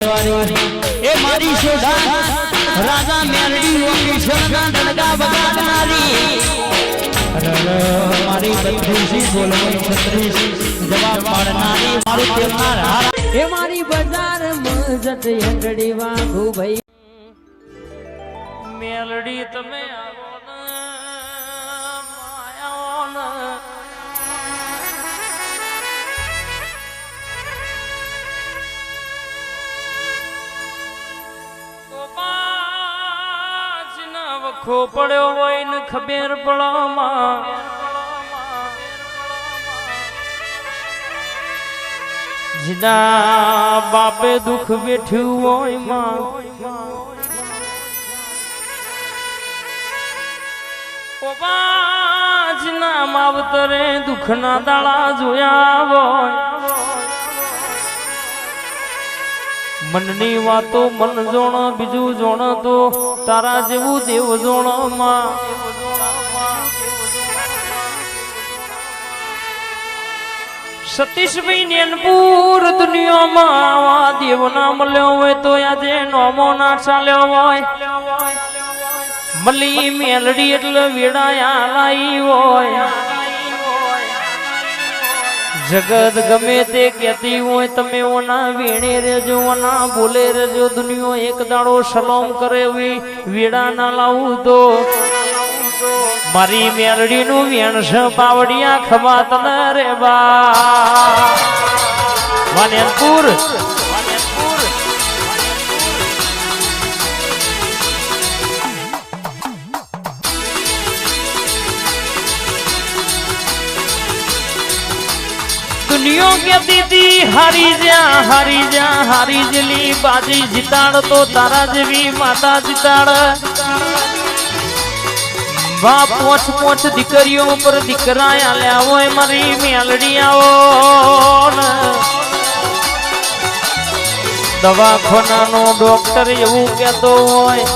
એ મારી શોધા રાજા મેલડી ઓકી શરણા ડંકા વગાડનારી. મારી બત્રીસી બોલવાની છત્રીસી જવાબ પાડનારી મારું પ્રેમનાર હારા. એ મારી બજાર મજટ હેંગડી વાઘુ ભાઈ. મેલડી તમે આવો. ના પડ્યો હોય ને ખબેર પડવામાં જીના બાપે દુઃખ બેઠ્યું હોયમાં. પાંચ ના માવતરે દુઃખના દાડા જોયા હોય. મનની વાતો મન જોણ, બીજું જોણ તો તારા જેવું દેવ જોણમાં સતીશભાઈ નેનપુર દુનિયામાં દેવ ના મળ્યો હોય તો આજે નોમો ના ચાલ્યો હોય. મલી મેલડી એટલે વેડાયા લાઈ હોય. જગત ગમે તે કહેતી હોય તમે ઓના વેણે રેજો ઓના બોલે રેજો દુનિયો એક દાડો સલામ કરે એવી વેડા ના લાવું તો. મારી મેલડી નું વેણસ પાવડિયા ખબાત તને રે બા વાનેનપુર દુનિયો કે દીદી હારી જા હારી જા, હારી જેલી બાજી જીતાડ તો તારા જેવી માતા જીતાડ બાપ, પોચ પોચ દીકરીઓ ઉપર દીકરા આલ્યા હોય, મારી મેલડી ને. દવાખાનાનો ડોક્ટર એવું કહેતો હોય,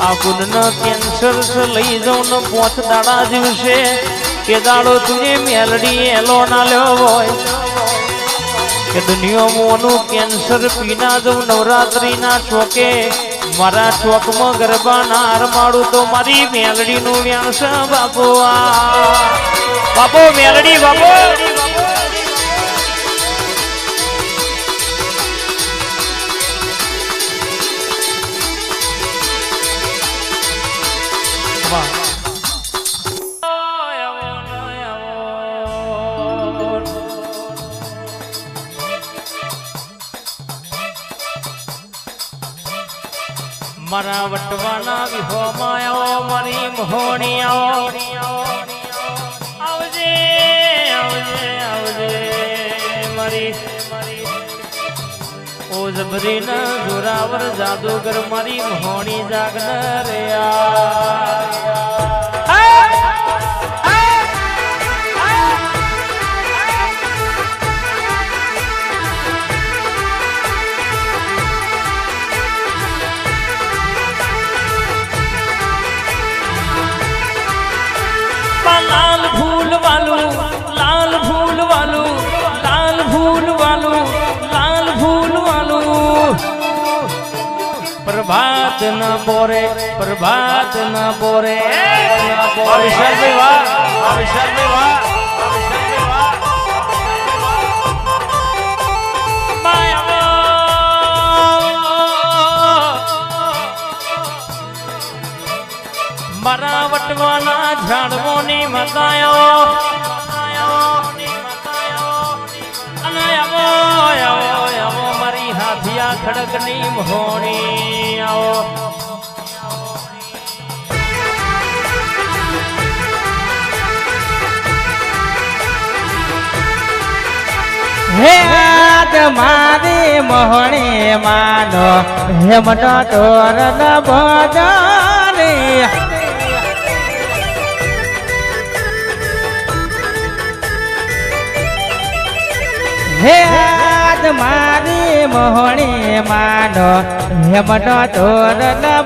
આ ગુણનો કેન્સર લઈ જાઉં ને પોચ દાડા જીવશે કે દાડો તુને મેલડી એલો ના લ્યો હોય કે દુનિયામાંનું કેન્સર પીના દઉં, નવરાત્રિના ચોકે મારા ચોકમાં ગરબા નાર માડું તો મારી મેલડીનું વ્યાસ બાપો બાપો, મેલડી બાપુ. વટવાના વિહો માયો મારી મોહણી આવો આવજે આવજે આવજે, મારી. ઓ જબરીન, જોરાવર જાદુગર, મારી મોહણી જાગન રે લાલ પ્રભાત ના બોરે પ્રભાત ના બોરે વિશાલભાઈ વાહ વિશાલભાઈ વાહ મારા વટવાના ઝાડવોની મતાયો અને આવો આવો આવો મારી હાથિયા ખડકની ની આવો હે આજ મારી મોહણે માનો. હેમટ ટોર ન ભજને. હે આજ મારી મોહણી માનો. હેમટ તોર ન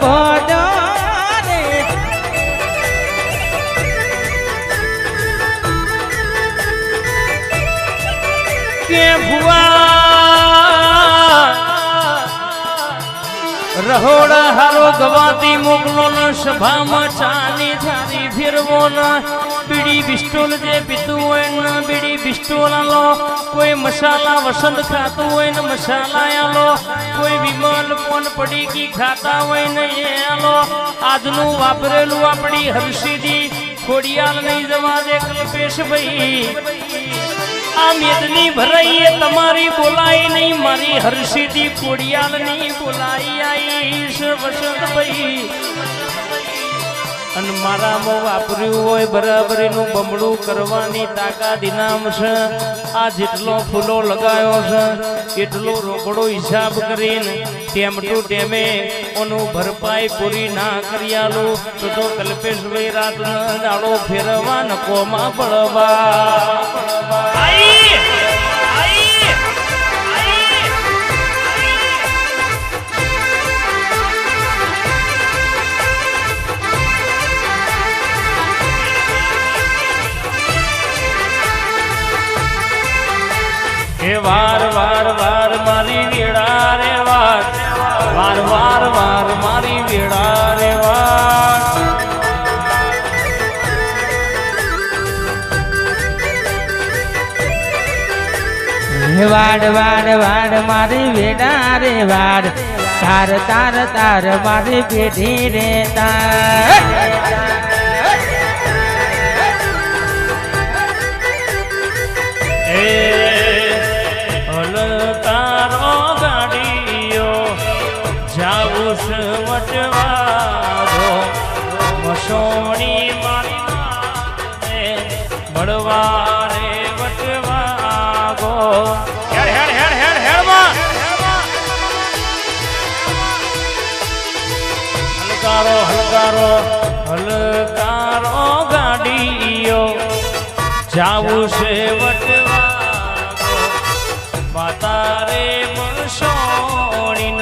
રહોડા હારો ગવાતી મોકલો ન, સભામાં ચાની ધારી ફેરવો ન. બીડી બિસ્ટોલ જે પીતું હોય ને, બીડી બિસ્ટોલ આલો. કોઈ મસાલા વસંત ખાતું હોય ને, મસાલા આલો. કોઈ વિમલ કોણ પડી કી ખાતા હોય ને, એ આલો. આજનું વાપરેલું આપણી હર્ષિદી ખોડિયાલ નહીં જવા દે કલ્પેશ ભાઈ આ મેદની ભરાઈએ તમારી બોલાઈ નહીં. મારી હર્ષિદી કોડિયાલની બોલાઈ આઈશ વસંતભાઈ. અને મારામાં વાપર્યું હોય બરાબરીનું બમણું કરવાની તાકાત ઇનામ છે. આ જેટલો ફૂલો લગાયો છે, એટલો રોકડો હિસાબ કરીને ટેમ ટુ ટેમે ઓનું ભરપાઈ પૂરી ના કરી તો તો કલ્પેશભાઈ રાતનો દાડો ફેરવા નકોમાં પડવા વાર વાર વાર મારી વેળા રે વાર. વાર વાર વાર મારી વેળા રે વાર. વાડ વાડ વાડ મારી વેડા રે વાડ તાર તાર તાર મારી પેઢી રે તાર. એ હલકારો હલકારો હલકારો ગાડીઓ. જાવું છે વટવાગો માતા રે મણસોણીન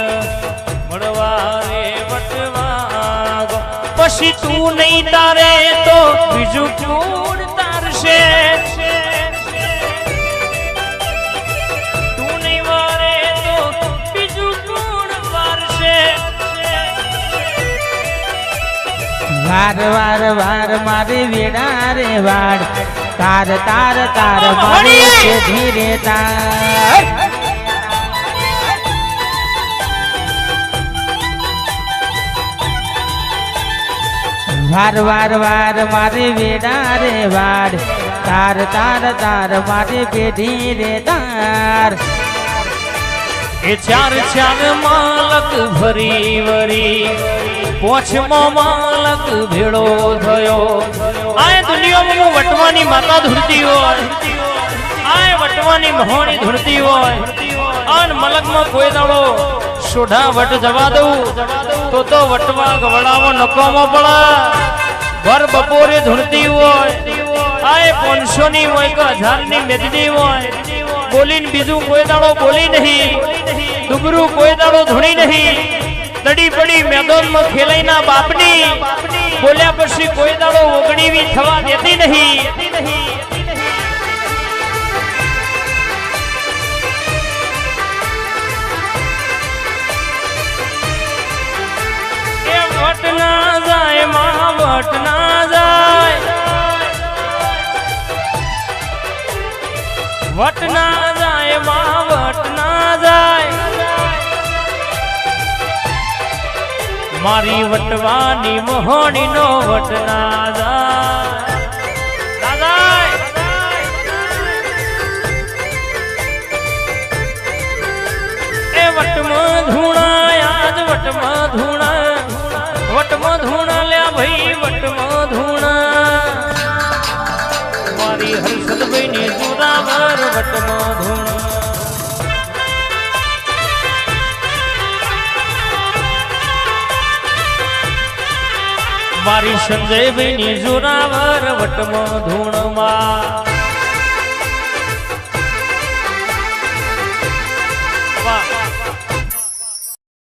મળવા રે વટવા પછી તું નહીં તારે તો બીજું કોણ તારશે? વાર વાર વાર મારી વેડા રે વાડ. તાર તાર તાર મારી પેઢી ધીરે તાર. વાર વાર વાર મારી વેડા રે વાડ. તાર તાર તાર મારી પેઢી રે તાર. એ ચાર ચાર માલક ભરી વરી. પોછમો માલક ભેળો થયો. આ દુનિયામાં હું વટવાની માતા ધૂળતી હોય. આ વટવાની મહોણી ધૂળતી હોય. અન મલકમાં કોઈ દાડો સોઢા વટ જવા દઉં, તો તો વટવા ગવડાવો નકોમો પડે. ભર બપોરે ધૂળતી હોય. આ પાંચસો ની હોય કે હજારની મેદની હોય. બોલીને બીજું કોઈ દાડો બોલી નહીં. ડુબરું કોઈ દાડો ધૂણી નહીં. તડી પડી મેદાનમાં ખેલાઈના બાપની બોલ્યા પછી કોઈ દાડો ઓગણીવી થવા દેતી નહીં. વટ ના જાય, માં વટ ના જાય. વટ ના જાય માં વટ ના જાય. મારી વટવાની મોહણી નો વટ ના જાય. મારી હર્ષદભાઈ ની જોરાવર વટમાં ધૂણા. મારી સંજયભાઈ ની જોરાવર વટમાં ધૂણમાં.